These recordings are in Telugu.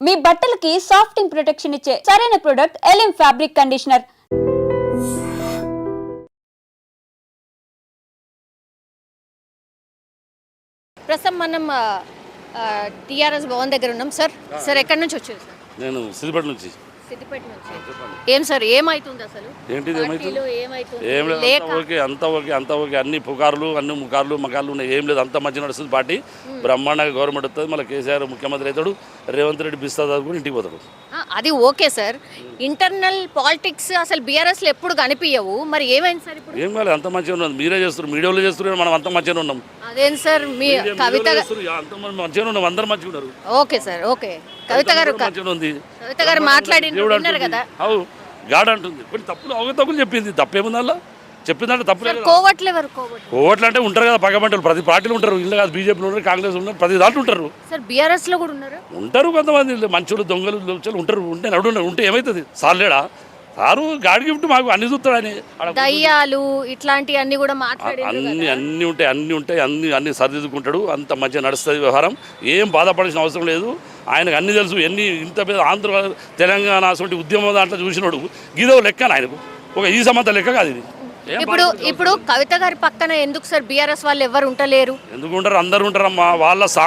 మీ బట్టలకి సాఫ్టింగ్ ప్రొటెక్షన్ ఇచ్చే సరైన ప్రొడక్ట్ ఎలిమ్ ఫ్యాబ్రిక్ కండిషనర్ ప్రస్తుతం మనం టీఆర్ఎస్ భవన్ దగ్గర ఉన్నాం సార్. సార్ ఎక్కడి నుంచి వచ్చారు సార్? నేను సిద్దిపేట నుంచి సిద్దిపేట నుంచి ఏం సార్ ఏమైతుంది అసలు? ఏంటిది ఏమైతుంది? ఏం లేదు లేక అంతా ఓకే అంతా ఓకే అంతా ఓకే. అన్ని పుకార్లు అన్ని ముఖార్లు మకార్లు ఉన్నాయి. ఏం లేదు అంత మంచి నడుస్తుంది పార్టీ. బ్రహ్మాండంగా గవర్నమెంట్ వస్తుంది. మళ్ళీ కేసీఆర్ ముఖ్యమంత్రి అవుతాడు రేవంత్ రెడ్డి బిస్తా చదువుకుని ఇంటికి పోతాడు. అది ఓకే సార్. ఇంటర్నల్ పాలిటిక్స్ అసలు బీఆర్ఎస్లో ఎప్పుడు కనిపించవు మరి ఏమైంది సార్ ఇప్పుడు? ఏం కాలేదు అంత మంచిగా ఉన్నది. మీరే చేస్తారు మీడియాలో చేస్తున్నారు మనం అంత మంచిగా ఉన్నాం. అదేం సార్ మీ కవిత అంత మంచిగా ఉన్నాం. అందరు మంచిగా ఉన్నారు. Okay sir okay. కవిత గారు కవిత గారు మాట్లాడి దేవుడు అంటుంది. కదా. అవు గాడ్ అంటుంది. కొన్ని తప్పులు అవగతప్పులు చెప్పింది. తప్పేముంది అలా చెప్పిందంటే తప్పులే సార్ కోవట్లు అంటే ఉంటారు కదా పగబంటలు ప్రతి పార్టీలు ఉంటారు. ఇల్లు కాదు బీజేపీలో ఉన్నారు కాంగ్రెస్ ఉన్నారు ప్రతి దాంట్లో ఉంటారు. సార్ బీఆర్ఎస్లో కూడా ఉన్నారు? ఉంటారు కొంతమంది. మంచులు దొంగలు దొంగలు ఉంటారు. ఉంటే నడు ఉంటే ఏమవుతుంది సార్లేడా సారు గాడి గిఫ్ట్ మాకు అన్ని చూస్తాడని దయ్యాలు ఇట్లాంటివి అన్ని కూడా మాట్లాడి అన్ని అన్ని ఉంటాయి అన్ని ఉంటాయి అన్ని అన్ని సరిదిద్దుకుంటాడు అంత మంచిగా నడుస్తుంది వ్యవహారం. ఏం బాధపడాల్సిన అవసరం లేదు. ఆయనకు అన్ని తెలుసు ఎన్ని ఇంత పెద్ద ఆంధ్ర తెలంగాణ అటువంటి ఉద్యమం దాంట్లో చూసినాడు. గీదో లెక్క ఆయనకు. ఒక ఈ సమంత లెక్క కాదు ఇది. ఇప్పుడు ఇప్పుడు కవిత గారి పక్కన ఎందుకు సార్ బీఆర్ఎస్ వాళ్ళు ఎవరు ఉంటలేరు? ఎందుకు ఉంటారు? అందరు ఉంటారమ్మా. వాళ్ళ సా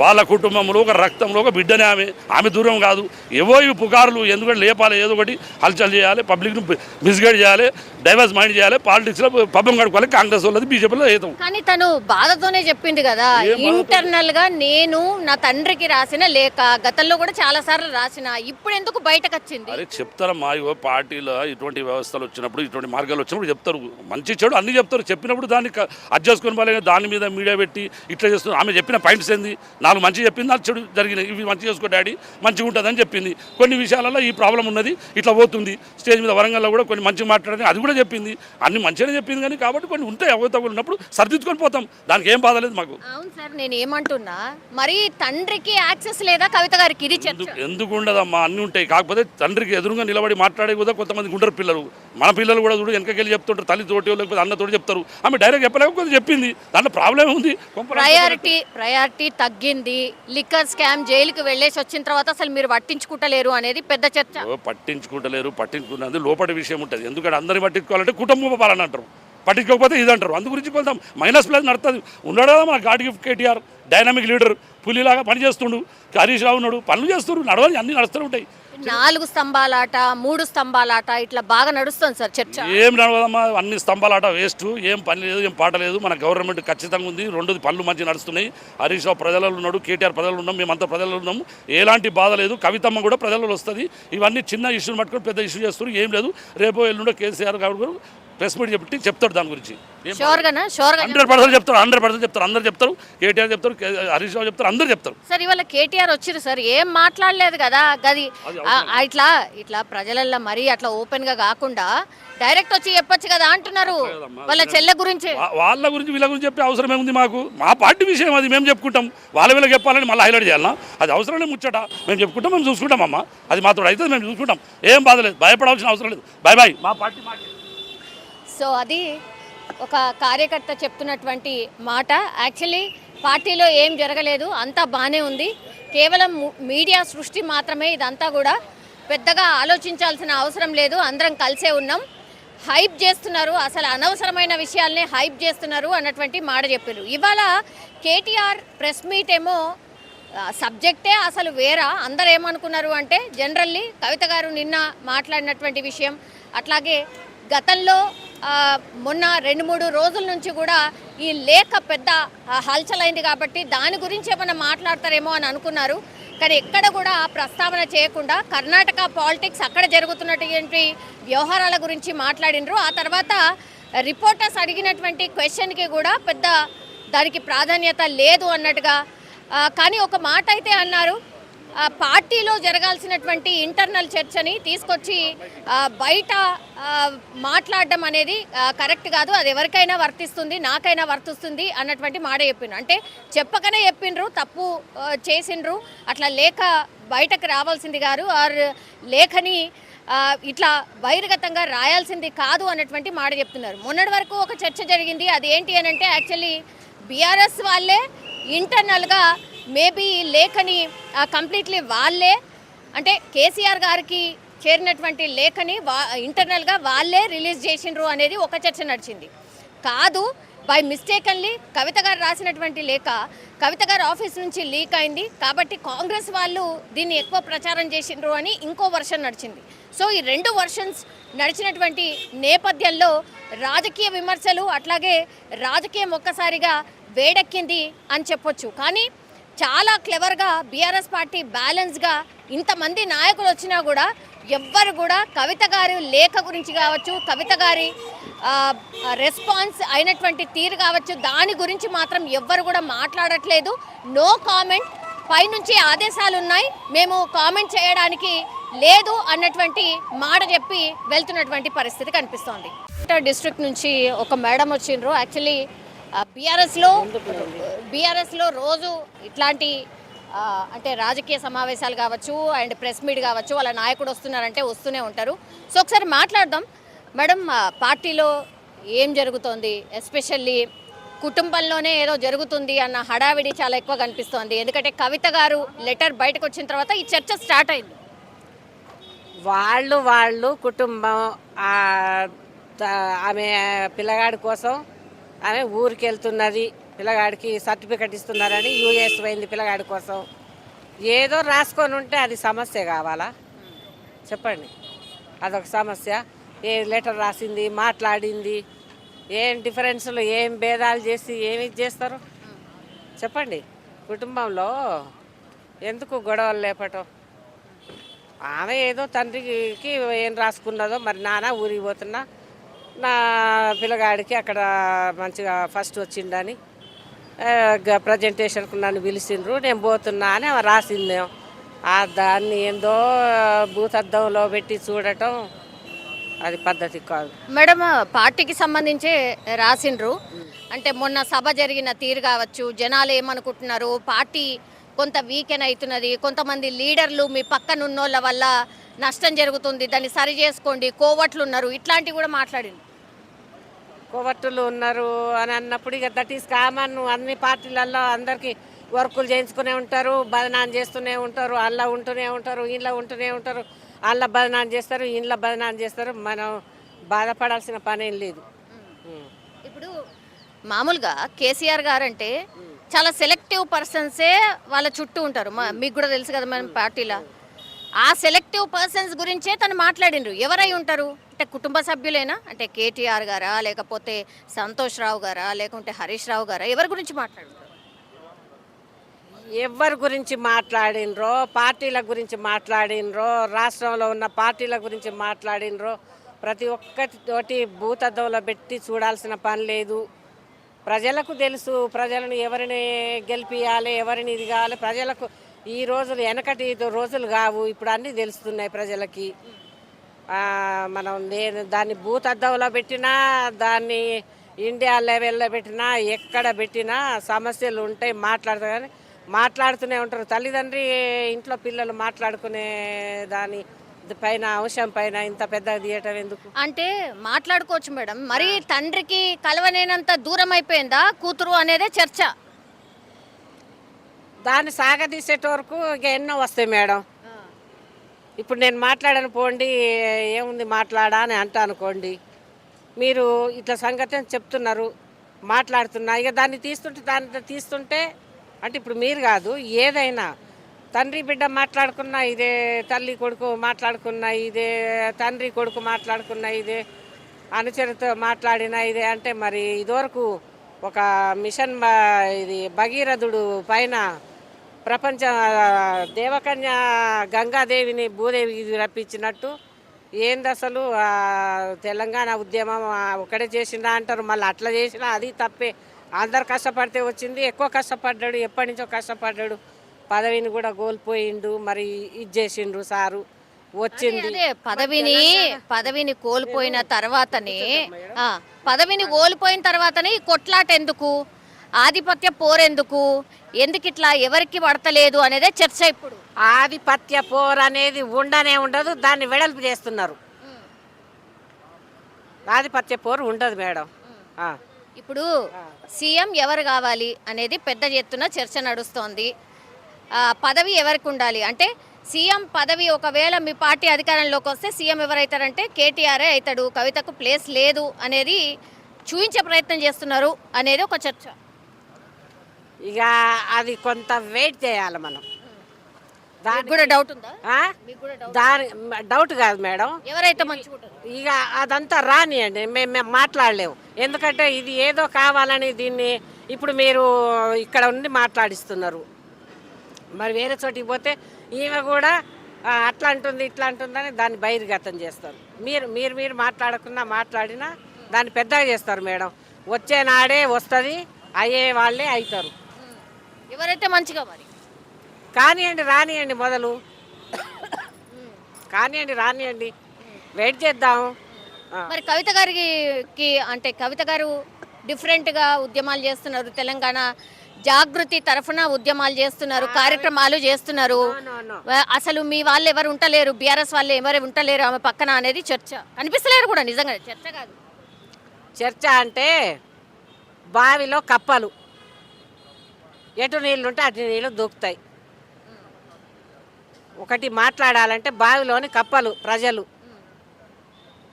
వాళ్ళ కుటుంబంలో ఒక రక్తంలో ఒక బిడ్డనే ఆమె ఆమె దూరం కాదు. ఏవో ఇవి పుకారులు ఎందుకంటే లేపాలి ఏదో ఒకటి హల్చల్ చేయాలి పబ్లిక్ను మిస్గైడ్ చేయాలి డైవర్స్ మైండ్ చేయాలి పాలిటిక్స్లో పబ్బం కడుకోవాలి కాంగ్రెస్ వాళ్ళది బీజేపీలో ఏతం. కానీ తను బాధతోనే చెప్పింది కదా ఇంటర్నల్గా నేను నా తండ్రికి రాసిన లేఖ గతంలో కూడా చాలా సార్లు రాసిన ఇప్పుడు ఎందుకు బయటకు వచ్చింది అరే చెప్తారమ్మా ఇగో పార్టీలో ఇటువంటి వ్యవస్థలు వచ్చినప్పుడు ఇటువంటి మార్గాలు వచ్చినప్పుడు చెప్తారు. మంచి చెడు అన్ని చెప్తారు. చెప్పినప్పుడు దాన్ని అది చేసుకొని దాని మీద మీడియా పెట్టి ఇట్లా చేస్తున్నారు. ఆమె చెప్పిన పాయింట్స్ ఏంది? నాలుగు మంచి చెప్పింది నాలుగు చెడు జరిగినాయి. ఇవి మంచి చేసుకో డాడీ మంచిగా ఉంటుందని చెప్పింది. కొన్ని విషయాలలో ఈ ప్రాబ్లం ఉన్నది ఇట్లా పోతుంది. స్టేజ్ మీద వరంగల్లో కూడా కొన్ని మంచిగా మాట్లాడని అది కూడా చెప్పింది. అన్ని మంచిగానే చెప్పింది కానీ కాబట్టి కొన్ని ఉంటాయి అవతవులు ఉన్నప్పుడు సర్దిద్దుకొని పోతాం. దానికి ఏం బాధ లేదు మాకు. అవును సార్ నేను ఏమంటున్నా మరి తండ్రికి యాక్సెస్ లేదా కవిత గారికి ఇది ఎందుకు ఉండదమ్మా? అన్నీ ఉంటాయి. కాకపోతే తండ్రికి ఎదురుగా నిలబడి మాట్లాడే కూడా కొంతమంది ఉంటారు పిల్లలు. మన పిల్లలు కూడా చూడు వెనకకెళ్ళి చెప్తుంటారు. తల్లి తోటి లేకపోతే అన్నతోటి చెప్తారు. ఆమె డైరెక్ట్ చెప్పలేకపోతే చెప్పింది. దాంట్లో ప్రాబ్లం ఉంది. ప్రయారిటీ ప్రయారిటీ జరిగింది. లిక్కర్ స్కామ్ జైలుకి వెళ్ళేసి వచ్చిన తర్వాత అసలు మీరు పట్టించుకుంటలేరు అనేది పెద్ద చర్చ. పట్టించుకుంటలేరు పట్టించుకున్నది లోపటి విషయం ఉంటుంది. ఎందుకంటే అందరిని పట్టించుకోవాలంటే కుటుంబ పాలన అంటారు. పట్టించుకోకపోతే ఇది అంటారు. అందు గురించి కొంత మైనస్ ప్లస్ నడుతుంది ఉన్నాడు కదా మన god gift KTR dynamic leader పులిలాగా పని చేస్తుండు హరీష్ రావు ఉన్నాడు పనులు చేస్తున్నారు నడవాలి అన్నీ నడుస్తూ ఉంటాయి. నాలుగు స్తంభాలాట మూడు స్తంభాలాట ఇట్లా బాగా నడుస్తుంది సార్ చర్చ. ఏం నడవదమ్మా అన్ని స్తంభాలాట వేస్ట్ ఏం పని లేదు ఏం పాట లేదు. మన గవర్నమెంట్ ఖచ్చితంగా ఉంది. రెండోది పనులు మంచి నడుస్తున్నాయి. హరీష్ రావు ప్రజలలో ఉన్నాడు కేటీఆర్ ప్రజలు ఉన్నాం మేమంతా ప్రజల్లో ఉన్నాము ఎలాంటి బాధ లేదు. కవితమ్మ కూడా ప్రజలలో వస్తుంది. ఇవన్నీ చిన్న ఇష్యూని పట్టుకొని పెద్ద ఇష్యూ చేస్తున్నారు. ఏం లేదు. రేపో ఎల్లుండో కేసీఆర్ గారు ప్రెస్ మీట్ చెప్పి చెప్తాడు దాని గురించి. హండ్రెడ్ పర్సెంట్ చెప్తారు హండ్రెడ్ పర్సెంట్ చెప్తారు అందరు చెప్తారు కేటీఆర్ చెప్తారు హరీష్ రావు చెప్తారు అందరు చెప్తారు. సార్ ఇవాళ కేటీఆర్ వచ్చిరు సార్ ఏం మాట్లాడలేదు కదా గది ఇట్లా ఇట్లా ప్రజలల్లో మరీ అట్లా ఓపెన్గా కాకుండా డైరెక్ట్ వచ్చి చెప్పొచ్చు కదా అంటున్నారు వాళ్ళ చెల్లె గురించి. వాళ్ళ గురించి వీళ్ళ గురించి చెప్పే అవసరం ఏముంది మాకు? మా పార్టీ విషయం అది మేము చెప్పుకుంటాం. వాళ్ళ వీళ్ళకి చెప్పాలని మళ్ళీ హైలైట్ చేయాలన్నా అది అవసరం లేదు ముచ్చట. మేము చెప్పుకుంటాం మేము చూసుకుంటాం అమ్మ. అది మాతో అయితే మేము చూసుకుంటాం. ఏం బాధ లేదు. భయపడాల్సిన అవసరం లేదు. బాయ్ బాయ్ మా పార్టీ సో అది ఒక కార్యకర్త చెప్తున్నటువంటి మాట. యాక్చువల్లీ పార్టీలో ఏం జరగలేదు. అంతా బాగానే ఉంది. కేవలం మీడియా సృష్టి మాత్రమే ఇదంతా కూడా పెద్దగా ఆలోచించాల్సిన అవసరం లేదు. అందరం కలిసే ఉన్నాం. హైప్ చేస్తున్నారు. అసలు అనవసరమైన విషయాల్ని హైప్ చేస్తున్నారు అన్నటువంటి మాట చెప్పారు ఇవాళ కేటీఆర్ ప్రెస్ మీట్ ఏమో సబ్జెక్టే అసలు వేరా. అందరు ఏమనుకున్నారు అంటే జనరల్లీ కవిత గారు నిన్న మాట్లాడినటువంటి విషయం అట్లాగే గతంలో మొన్న రెండు మూడు రోజుల నుంచి కూడా ఈ లేఖ పెద్ద హల్చలైంది హల్చల్ అయింది కాబట్టి దాని గురించి ఏమైనా మాట్లాడతారేమో అని అనుకున్నారు. కానీ ఎక్కడ కూడా ఆ ప్రస్తావన చేయకుండా కర్ణాటక పాలిటిక్స్ అక్కడ జరుగుతున్నటువంటి వ్యవహారాల గురించి మాట్లాడినరు. ఆ తర్వాత రిపోర్టర్స్ అడిగినటువంటి క్వశ్చన్కి కూడా పెద్ద దానికి ప్రాధాన్యత లేదు అన్నట్టుగా కానీ ఒక మాట అయితే అన్నారు. పార్టీలో జరగాల్సినటువంటి ఇంటర్నల్ చర్చని తీసుకొచ్చి బయట మాట్లాడడం అనేది కరెక్ట్ కాదు. అది ఎవరికైనా వర్తిస్తుంది నాకైనా వర్తిస్తుంది అన్నటువంటి మాట చెప్పిండ్రు. అంటే చెప్పకనే చెప్పిండ్రు తప్పు చేసిండ్రు. అట్లా లేఖ బయటకు రావాల్సింది గారు ఆర్ లేఖని ఇట్లా బహిర్గతంగా రాయాల్సింది కాదు అన్నటువంటి మాట చెప్తున్నారు. మొన్నటి వరకు ఒక చర్చ జరిగింది. అది ఏంటి అని అంటే యాక్చువల్లీ బీఆర్ఎస్ వాళ్ళే ఇంటర్నల్గా మేబీ లేఖని కంప్లీట్లీ వాళ్ళే అంటే కేసీఆర్ గారికి చేరినటువంటి లేఖని వా ఇంటర్నల్గా వాళ్ళే రిలీజ్ చేసిండ్రు అనేది ఒక చర్చ నడిచింది. కాదు బై మిస్టేకన్లీ కవిత గారు రాసినటువంటి లేఖ కవిత గారు ఆఫీస్ నుంచి లీక్ అయింది. కాబట్టి కాంగ్రెస్ వాళ్ళు దీన్ని ఎక్కువ ప్రచారం చేసిండ్రు అని ఇంకో వర్షన్ నడిచింది. సో ఈ రెండు వర్షన్స్ నడిచినటువంటి నేపథ్యంలో రాజకీయ విమర్శలు అట్లాగే రాజకీయం ఒక్కసారిగా వేడెక్కింది అని చెప్పొచ్చు. కానీ చాలా క్లెవర్గా బీఆర్ఎస్ పార్టీ బ్యాలెన్స్గా ఇంతమంది నాయకులు వచ్చినా కూడా ఎవ్వరు కూడా కవిత గారి లేఖ గురించి కావచ్చు కవిత గారి రెస్పాన్స్ అయినటువంటి తీరు కావచ్చు దాని గురించి మాత్రం ఎవ్వరు కూడా మాట్లాడట్లేదు. నో కామెంట్ పైనుంచి ఆదేశాలు ఉన్నాయి మేము కామెంట్ చేయడానికి లేదు అన్నటువంటి మాట చెప్పి వెళ్తున్నటువంటి పరిస్థితి కనిపిస్తోంది. డిస్ట్రిక్ట్ నుంచి ఒక మేడం వచ్చిండ్రు. యాక్చువల్లీ బీఆర్ఎస్లో బీఆర్ఎస్లో రోజు ఇట్లాంటి అంటే రాజకీయ సమావేశాలు కావచ్చు అండ్ ప్రెస్ మీట్ కావచ్చు వాళ్ళ నాయకుడు వస్తున్నారంటే వస్తూనే ఉంటారు. సో ఒకసారి మాట్లాడదాం. మేడం పార్టీలో ఏం జరుగుతోంది? ఎస్పెషల్లీ కుటుంబంలోనే ఏదో జరుగుతుంది అన్న హడావిడి చాలా ఎక్కువ కనిపిస్తోంది. ఎందుకంటే కవిత గారు లెటర్ బయటకు వచ్చిన తర్వాత ఈ చర్చ స్టార్ట్ అయింది. వాళ్ళు వాళ్ళు కుటుంబం ఆమె పిల్లగాడి కోసం ఆమె ఊరికి వెళ్తున్నది పిల్లగాడికి సర్టిఫికెట్ ఇస్తున్నారని యూఎస్ పోయింది పిల్లగాడి కోసం. ఏదో రాసుకొని ఉంటే అది సమస్య కావాలా? చెప్పండి. అదొక సమస్య. ఏ లెటర్ రాసింది మాట్లాడింది ఏం డిఫరెన్స్లు ఏం భేదాలు చేసి ఏమి చేస్తారు? చెప్పండి. కుటుంబంలో ఎందుకు గొడవలు లేపటం? ఆమె ఏదో తండ్రికి ఏం రాసుకున్నదో మరి నాన్న ఊరికి పోతున్నా నా పిల్లగాడికి అక్కడ మంచిగా ఫస్ట్ వచ్చిండని ప్రజెంటేషన్కు నన్ను పిలిచిండ్రు. నేను పోతున్నా అని ఆమె రాసిందేమో ఆ దాన్ని ఏందో భూతద్దంలో పెట్టి చూడటం అది పద్ధతి కాదు. మేడం పార్టీకి సంబంధించే రాసిండ్రు. అంటే మొన్న సభ జరిగిన తీరు కావచ్చు జనాలు ఏమనుకుంటున్నారు పార్టీ కొంత వీకెన్ అవుతున్నది. కొంతమంది లీడర్లు మీ పక్కన ఉన్నోళ్ళ వల్ల నష్టం జరుగుతుంది. దాన్ని సరి చేసుకోండి. కోవట్లు ఉన్నారు. ఇట్లాంటివి కూడా మాట్లాడింది. కోవట్టులు ఉన్నారు అని అన్నప్పుడు ఇక దట్ ఈస్ కామన్. అన్ని పార్టీలలో అందరికీ వర్కులు చేయించుకునే ఉంటారు. బదనాన్ని చేస్తూనే ఉంటారు. అల్ల ఉంటూనే ఉంటారు. ఇంట్లో ఉంటూనే ఉంటారు. అల్ల బదనాన్ని చేస్తారు. ఇంట్లో బదనాన్ని చేస్తారు. మనం బాధపడాల్సిన పని ఏం లేదు. ఇప్పుడు మామూలుగా కేసీఆర్ గారు అంటే చాలా సెలెక్టివ్ పర్సన్సే వాళ్ళ చుట్టూ ఉంటారు. మీకు కూడా తెలుసు కదా మనం పార్టీలో. ఆ సెలెక్టివ్ పర్సన్స్ గురించే తను మాట్లాడిండ్రు. ఎవరై ఉంటారు? అంటే కుటుంబ సభ్యులేనా? అంటే కేటీఆర్ గారా? లేకపోతే సంతోష్ రావు గారా? లేకుంటే హరీష్ రావు గారా? ఎవరి గురించి మాట్లాడు ఎవరి గురించి మాట్లాడినరో పార్టీల గురించి మాట్లాడినరో రాష్ట్రంలో ఉన్న పార్టీల గురించి మాట్లాడినరో ప్రతి ఒక్కటి భూతద్దంలో పెట్టి చూడాల్సిన పని లేదు. ప్రజలకు తెలుసు ప్రజలను ఎవరిని గెలిపియాలి ఎవరిని ఇది కావాలి. ప్రజలకు ఈ రోజులు వెనకటి రోజులు కావు ఇప్పుడు అన్నీ తెలుస్తున్నాయి ప్రజలకి. మనం నేను దాన్ని భూతద్దంలో పెట్టినా దాన్ని ఇండియా లెవెల్లో పెట్టినా ఎక్కడ పెట్టినా సమస్యలు ఉంటాయి మాట్లాడతా కానీ మాట్లాడుతూనే ఉంటారు. తల్లిదండ్రి ఇంట్లో పిల్లలు మాట్లాడుకునే దాని పైన అంశం పైన ఇంత పెద్దగా తీయటం ఎందుకు? అంటే మాట్లాడుకోవచ్చు మేడం. మరి తండ్రికి కలవనేనంత దూరం అయిపోయిందా కూతురు అనేదే చర్చ. దాన్ని సాగదీసేట వరకు ఇక ఎన్నో వస్తాయి మేడం. ఇప్పుడు నేను మాట్లాడను పోండి ఏముంది మాట్లాడా అని అంటా అనుకోండి. మీరు ఇట్లా సంగతి అని చెప్తున్నారు మాట్లాడుతున్నా ఇక దాన్ని తీస్తుంటే దాన్ని తీస్తుంటే అంటే ఇప్పుడు మీరు కాదు ఏదైనా తండ్రి బిడ్డ మాట్లాడుకున్నా ఇదే తల్లి కొడుకు మాట్లాడుకున్నా ఇదే తండ్రి కొడుకు మాట్లాడుకున్నా ఇదే అనుచరితో మాట్లాడిన ఇదే అంటే మరి ఇదివరకు ఒక మిషన్ ఇది భగీరథుడు పైన ప్రపంచ దేవకన్య గంగాదేవిని భూదేవికి రప్పించినట్టు ఏంది అసలు? తెలంగాణ ఉద్యమం ఆ ఒకడే చేసిందా అంటారు. మళ్ళీ అట్లా చేసినా అది తప్పే. అందరు కష్టపడితే వచ్చింది ఎక్కువ కష్టపడ్డాడు ఎప్పటి నుంచో కష్టపడ్డాడు. పదవిని కూడా కోల్పోయిండు మరి ఇది చేసిండ్రు సారు. వచ్చింది. పదవిని పదవిని కోల్పోయిన తర్వాతనే పదవిని కోల్పోయిన తర్వాతనే ఈ కొట్లాట ఎందుకు? ఆధిపత్య పోరెందుకు ఎందుకు? ఇట్లా ఎవరికి పడతలేదు అనేదే చర్చ ఇప్పుడు. ఆధిపత్య పోర్ అనేది ఉండనే ఉండదు దాన్ని వెడల్పు చేస్తున్నారు. ఆధిపత్య పోరు ఉండదు మేడం. ఇప్పుడు సీఎం ఎవరు కావాలి అనేది పెద్ద ఎత్తున చర్చ నడుస్తోంది. పదవి ఎవరికి ఉండాలి? అంటే సీఎం పదవి ఒకవేళ మీ పార్టీ అధికారంలోకి వస్తే సీఎం ఎవరైతారంటే కేటీఆరే అవుతాడు కవితకు ప్లేస్ లేదు అనేది చూపించే ప్రయత్నం చేస్తున్నారు అనేది ఒక చర్చ. ఇక అది కొంత వెయిట్ చేయాలి మనం. మీకు దాని కూడా డౌట్ ఉందా? ఆ? మీకు కూడా డౌట్ దాని డౌట్ కాదు మేడం. ఎవరైతే మంచిగా ఉంటారు ఇక అదంతా రానియండి. మేము మేము మాట్లాడలేము ఎందుకంటే ఇది ఏదో కావాలని దీన్ని ఇప్పుడు మీరు ఇక్కడ ఉండి మాట్లాడిస్తున్నారు. మరి వేరే చోటికి పోతే ఈమె కూడా అట్లా అంటుంది ఇట్లా అంటుందని దాన్ని బహిర్గతం చేస్తారు. మీరు మీరు మీరు మాట్లాడకుండా మాట్లాడినా దాన్ని పెద్దగా చేస్తారు మేడం. వచ్చే నాడే వస్తుంది అయ్యే వాళ్ళే అవుతారు ఎవరైతే మంచిగా మరి? కానివ్వండి రానియండి మొదలు. కానివ్వండి రానియండి. వెయిట్ చేద్దాం. మరి కవిత గారికి అంటే కవిత గారు డిఫరెంట్గా ఉద్యమాలు చేస్తున్నారు తెలంగాణ జాగృతి తరఫున ఉద్యమాలు చేస్తున్నారు కార్యక్రమాలు చేస్తున్నారు. అసలు మీ వాళ్ళు ఎవరు ఉంటలేరు బీఆర్ఎస్ వాళ్ళు ఎవరు ఉంటలేరు ఆమె పక్కన అనేది చర్చ. కనిపిస్తలేరు కూడా నిజంగా చర్చ కాదు. చర్చ అంటే బావిలో కప్పలు. ఎటు నీళ్ళు ఉంటే అటు నీళ్ళు దూకుతాయి. ఒకటి మాట్లాడాలంటే బావిలోని కప్పలు ప్రజలు.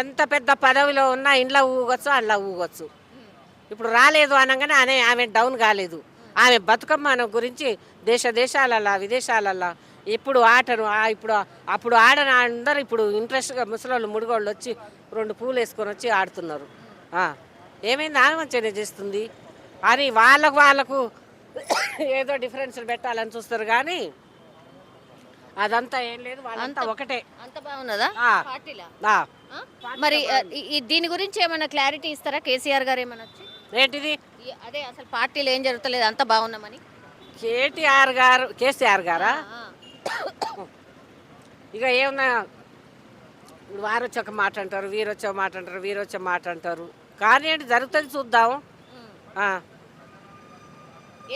ఎంత పెద్ద పదవిలో ఉన్నా ఇంట్లో ఊగొచ్చు అందులో ఊగొచ్చు. ఇప్పుడు రాలేదు అనగానే ఆమె ఆమె డౌన్ కాలేదు. ఆమె బతుకమ్మ గురించి దేశ దేశాలల్లా విదేశాలల్లా. ఇప్పుడు ఆటను ఇప్పుడు అప్పుడు ఆడని అందరూ ఇప్పుడు ఇంట్రెస్ట్గా ముసలోళ్ళు ముడిగోళ్ళు వచ్చి రెండు పూలు వేసుకొని వచ్చి ఆడుతున్నారు. ఏమైంది? ఆమె మంచిగానే చేస్తుంది. అని వాళ్ళకు వాళ్ళకు ఏదో డిఫరెన్స్లు పెట్టాలని చూస్తారు కానీ అదంతా ఏం లేదు. వాళ్ళంతా ఒకటే. అంత బాగున్నదా? మరి దీని గురించి ఏమైనా క్లారిటీ ఇస్తారా? కేసీఆర్ గారు ఏమైనా వచ్చి? ఏంటిది? అదే అసలు పార్టీలో ఏం జరుగుతలేదు అంత బాగున్నామని కేటీఆర్ గారు కేసీఆర్ గారా. ఇక ఏమన్నా వారు వచ్చి ఒక మాట అంటారు వీరు వచ్చే మాట అంటారు వీరు వచ్చే మాట అంటారు కానీ ఏంటి జరుగుతుంది చూద్దాం. ఆ.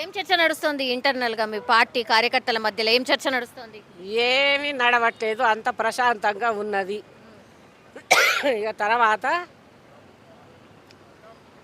ఏం చర్చ నడుస్తుంది ఇంటర్నల్గా మీ పార్టీ కార్యకర్తల మధ్యలో? ఏం చర్చ నడుస్తుంది? ఏమీ నడవట్లేదు అంత ప్రశాంతంగా ఉన్నది. ఇక తర్వాత